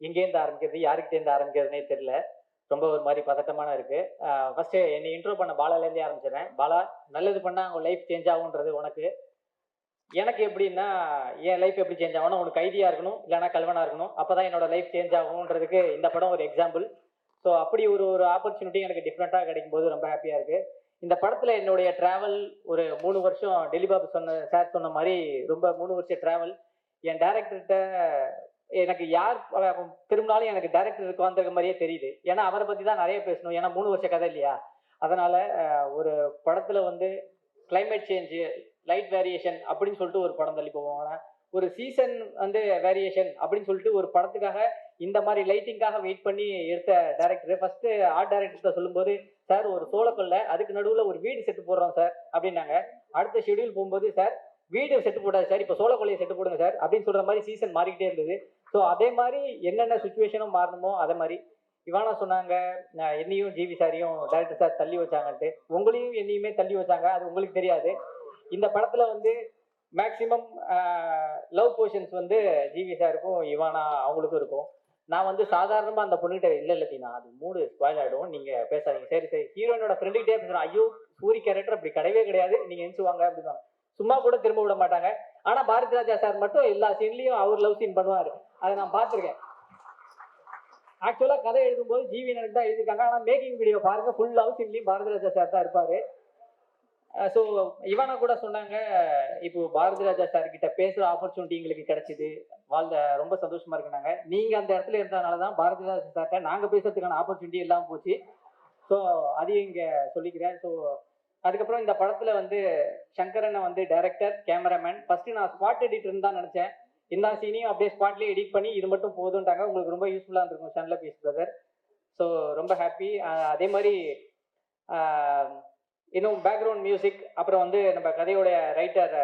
எங்கேருந்து ஆரம்பிக்கிறது யாருக்கிட்டேருந்து ஆரம்பிக்கிறதுனே தெரியல. ரொம்ப ஒரு மாதிரி பதட்டமான இருக்கு. ஃபர்ஸ்ட் என்னை இன்ட்ரோ பண்ண பாலாலேருந்தே ஆரம்பிச்சிடறேன். பாலா நல்லது பண்ணா அவங்க லைஃப் சேஞ்ச் ஆகுன்றது உனக்கு. எனக்கு எப்படின்னா என் லைஃப் எப்படி சேஞ்ச் ஆகணும் உனக்கு கைதியாக இருக்கணும் இல்லைனா கல்வனா இருக்கணும். அப்பதான் என்னோட லைஃப் சேஞ்ச் ஆகும்ன்றதுக்கு இந்த படம் ஒரு எக்ஸாம்பிள் ஸோ அப்படி ஒரு ஒரு ஆப்பர்ச்சுனிட்டி எனக்கு டிஃப்ரெண்ட்டாக கிடைக்கும் போது ரொம்ப ஹாப்பியாக இருக்கு. இந்த படத்தில் என்னுடைய ட்ராவல் ஒரு மூணு வருஷம் டெலிபாபு சொன்ன சார் சொன்ன மாதிரி ரொம்ப மூணு வருஷம் ட்ராவல் என் டேரக்டர்கிட்ட எனக்கு யார் திரும்பினாலும் எனக்கு டைரக்டருக்கு வந்திருக்க மாதிரியே தெரியுது. ஏன்னா அவரை பற்றி தான் நிறைய பேசணும். ஏன்னா மூணு வருஷ கதை இல்லையா? அதனால ஒரு படத்தில் வந்து கிளைமேட் சேஞ்சு லைட் வேரியேஷன் அப்படின்னு சொல்லிட்டு ஒரு படம் தள்ளி போவாங்க. ஒரு சீசன் வந்து வேரியேஷன் அப்படின்னு சொல்லிட்டு ஒரு படத்துக்காக இந்த மாதிரி லைட்டிங்காக வெயிட் பண்ணி எடுத்த டேரக்டர் ஃபர்ஸ்ட் ஆர்ட் டேரக்டர் சொல்லும்போது சார் ஒரு சோளக்கொல்ல அதுக்கு நடுவில் ஒரு வீடு செட்டு போடுறோம் சார் அப்படின்னாங்க. அடுத்த ஷெட்யூல் போகும்போது சார் வீடு செட்டு போடாது சார். இப்போ சோளக்கொல்லையை செட்டு போடுங்க சார் அப்படின்னு சொல்ற மாதிரி சீசன் மாறிக்கிட்டே இருந்தது. ஸோ அதே மாதிரி என்னென்ன சுச்சுவேஷனும் மாறணுமோ அதே மாதிரி இவானா சொன்னாங்க என்னையும் ஜிவி சாரையும் டேரக்டர் சார் தள்ளி வச்சாங்கன்ட்டு. உங்களையும் என்னையுமே தள்ளி வச்சாங்க அது உங்களுக்கு தெரியாது. இந்த படத்துல வந்து மேக்சிமம் லவ் போர்ஷன்ஸ் வந்து ஜிவி சாருக்கும் இவானா அவங்களுக்கும் இருக்கும். நான் வந்து சாதாரணமா அந்த பொண்ணுகிட்ட இல்லை இல்ல நான் அது மூடு ஸ்பாயில் ஆகிடும் நீங்க பேசாதீங்க. சரி சரி. ஹீரோயினோட ஃப்ரெண்டுகிட்டே பேசுறேன் ஐயோ சூரி கேரக்டர் அப்படி கிடையவே கிடையாது நீங்க எந்திச்சுவாங்க அப்படின்னா சும்மா கூட திரும்ப விட மாட்டாங்க. ஆனா பாரதி ராஜா சார் மட்டும் எல்லா சீன்லயும் அவர் லவ் சீன் பண்ணுவாரு. அதை நான் பார்த்துருக்கேன். ஆக்சுவலாக கதை எழுதும்போது ஜிவி எனக்கு தான் எழுதிருக்காங்க ஆனால் மேக்கிங் வீடியோ பாருங்க. ஃபுல் லவ் சீன்லயும் பாரதி ராஜா சார் தான் இருப்பாரு. ஸோ இவனை கூட சொன்னாங்க இப்போ பாரதி ராஜா சார் கிட்ட பேசுகிற ஆப்பர்ச்சுனிட்டி எங்களுக்கு கிடைச்சிது. வாழ்ந்த ரொம்ப சந்தோஷமா இருக்குனாங்க நீங்க அந்த இடத்துல இருந்ததுனால தான் பாரதி ராஜா நாங்கள் பேசுறதுக்கான ஆப்பர்ச்சுனிட்டி எல்லாம் போச்சு. ஸோ அதையும் இங்கே சொல்லிக்கிறேன். ஸோ அதுக்கப்புறம் இந்த படத்தில் வந்து சங்கரனை வந்து டைரக்டர் கேமராமேன் ஃபர்ஸ்ட் நான் ஸ்பாட் எடிட்டர்னு தான் நினச்சேன். இந்த சீனையும் அப்படியே ஸ்பாட்லேயே எடிட் பண்ணி இது மட்டும் போதுன்றாங்க உங்களுக்கு ரொம்ப யூஸ்ஃபுல்லாக இருந்திருக்கும் சன்ல பீஸ் பிரதர் ஸோ ரொம்ப ஹாப்பி அதே மாதிரி இன்னும் பேக்ரவுண்ட் மியூசிக் அப்புறம் வந்து நம்ம கதையோடைய ரைட்டர்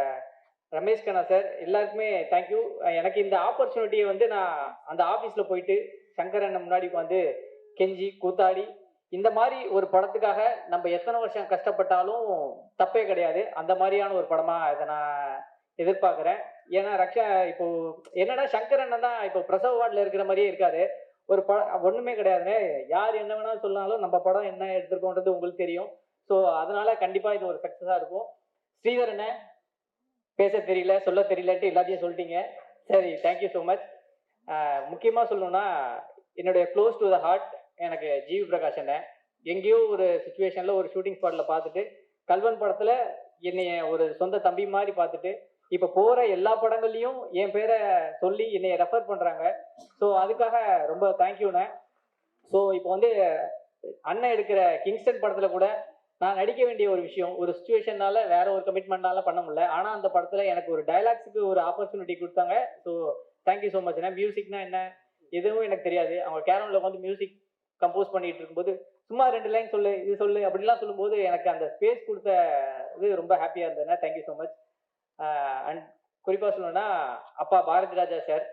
ரமேஷ் கண்ணா சார் எல்லாருக்குமே தேங்க்யூ எனக்கு இந்த ஆப்பர்ச்சுனிட்டியை வந்து நான் அந்த ஆஃபீஸில் போயிட்டு சங்கரன் முன்னாடி வந்து கெஞ்சி கூத்தாடி இந்த மாதிரி ஒரு படத்துக்காக நம்ம எத்தனை வருஷம் கஷ்டப்பட்டாலும் தப்பே கிடையாது. அந்த மாதிரியான ஒரு படமாக இதை நான் எதிர்பார்க்குறேன். ஏன்னா ரக்ஷா இப்போ என்னன்னா சங்கரன் தான் இப்போ பிரசவ வார்டில் இருக்கிற மாதிரியே இருக்காரு. ஒரு படம் ஒண்ணுமே கிடையாதுங்க. யார் என்ன வேணாலும் சொன்னாலும் நம்ம படம் என்ன எடுத்திருக்கோன்றது உங்களுக்கு தெரியும். ஸோ அதனால கண்டிப்பா இது ஒரு சக்சஸா இருக்கும். ஸ்ரீதர் என்ன பேச தெரியல சொல்ல தெரியலன்ட்டு எல்லாத்தையும் சொல்லிட்டீங்க. சரி தேங்க்யூ ஸோ மச் முக்கியமாக சொல்லணும்னா என்னுடைய க்ளோஸ் டு த ஹார்ட் எனக்கு ஜிவி பிரகாஷ் என்ன எங்கேயோ ஒரு சுச்சுவேஷனில் ஒரு ஷூட்டிங் ஸ்பாட்டில் பார்த்துட்டு கல்வன் படத்தில் என்னைய ஒரு சொந்த தம்பி மாதிரி பார்த்துட்டு இப்போ போகிற எல்லா படங்கள்லயும் என் பேரை சொல்லி என்னைய ரெஃபர் பண்ணுறாங்க ஸோ அதுக்காக ரொம்ப தேங்க்யூண்ணே ஸோ இப்போ வந்து அண்ணன் எடுக்கிற கிங்ஸ்டன் படத்தில் கூட நான் நடிக்க வேண்டிய ஒரு விஷயம் ஒரு சுச்சுவேஷனால வேற ஒரு கமிட்மெண்ட்னால பண்ண முடியல. ஆனால் அந்த படத்தில் எனக்கு ஒரு டைலாக்ஸுக்கு ஒரு ஆப்பர்ச்சுனிட்டி கொடுத்தாங்க. ஸோ தேங்க்யூ ஸோ மச்ண்ணே மியூசிக்னா என்ன? எதுவும் எனக்கு தெரியாது. அவங்க கேரமில் வந்து மியூசிக் கம்போஸ் பண்ணிட்டு இருக்கும்போது சும்மா ரெண்டு லைன் சொல்லு இது சொல்லு அப்படிலாம் சொல்லும்போது எனக்கு அந்த ஸ்பேஸ் கொடுத்த இது ரொம்ப ஹாப்பியாக இருந்ததுண்ணே. Thank you so much and குறிப்பாக சொல்லணும்னா அப்பா பாரதி ராஜா சார்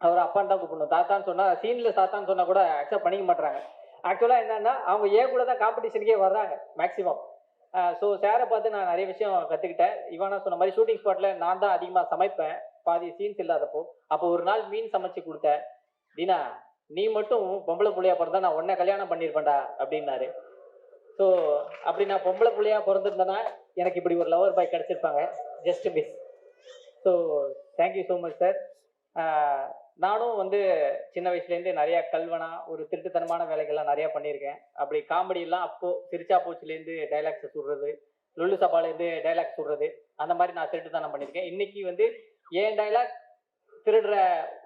அவர் அப்பான்னு தான் கூப்பிடணும். தாத்தான்னு சொன்னால் சீனில் தாத்தான்னு சொன்னால் கூட அக்செப்ட் பண்ணிக்க மாட்டாங்க ஆக்சுவலாக என்னன்னா அவங்க ஏன் கூட தான் காம்படிஷனுக்கே வர்றாங்க மேக்ஸிமம் ஸோ சேரை பார்த்து நான் நிறைய விஷயம் கற்றுக்கிட்டேன் இவனா சொன்ன மாதிரி ஷூட்டிங் ஸ்பாட்டில் நான் தான் அதிகமாக சமைப்பேன். பாதி சீன்ஸ் இல்லாதப்போ. அப்போ ஒரு நாள் மீன் சமைச்சு கொடுத்தேன். தீனா நீ மட்டும் பொம்பளை பிள்ளையா பிறந்தா நான் உன்னை கல்யாணம் பண்ணியிருப்பேன்டா அப்படின்னாரு. ஸோ அப்படி நான் பொம்பளை பிள்ளையா பிறந்திருந்தேன்னா எனக்கு இப்படி ஒரு lover boy கிடச்சிருப்பாங்க. Just miss so thank you so much sir நானும் வந்து சின்ன வயசுலேருந்து நிறையா கல்வனா ஒரு திருட்டுத்தனமான வேலைகள்லாம் நிறையா பண்ணியிருக்கேன். அப்படி காமெடியெல்லாம் அப்போது சிரிச்சா போச்சுலேருந்து டைலாக்ஸ் சொல்கிறது லுல்லு சபாலேருந்து டைலாக் சொல்கிறது அந்த மாதிரி நான் திருட்டுத்தனம் பண்ணியிருக்கேன். இன்னைக்கு வந்து ஏன் டைலாக் திருடுற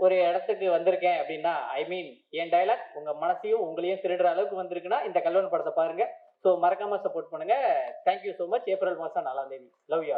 ஒரு இடத்துக்கு வந்திருக்கேன் அப்படின்னா ஐ மீன் என் டைலாக் உங்கள் மனசையும் உங்களையும் திருடுற அளவுக்கு வந்திருக்குன்னா இந்த கல்வன் படத்தை பாருங்கள் ஸோ மறக்காம சப்போர்ட் பண்ணுங்க. தேங்க்யூ ஸோ மச் ஏப்ரல் மாதம் நாலாம் தேதி. Love you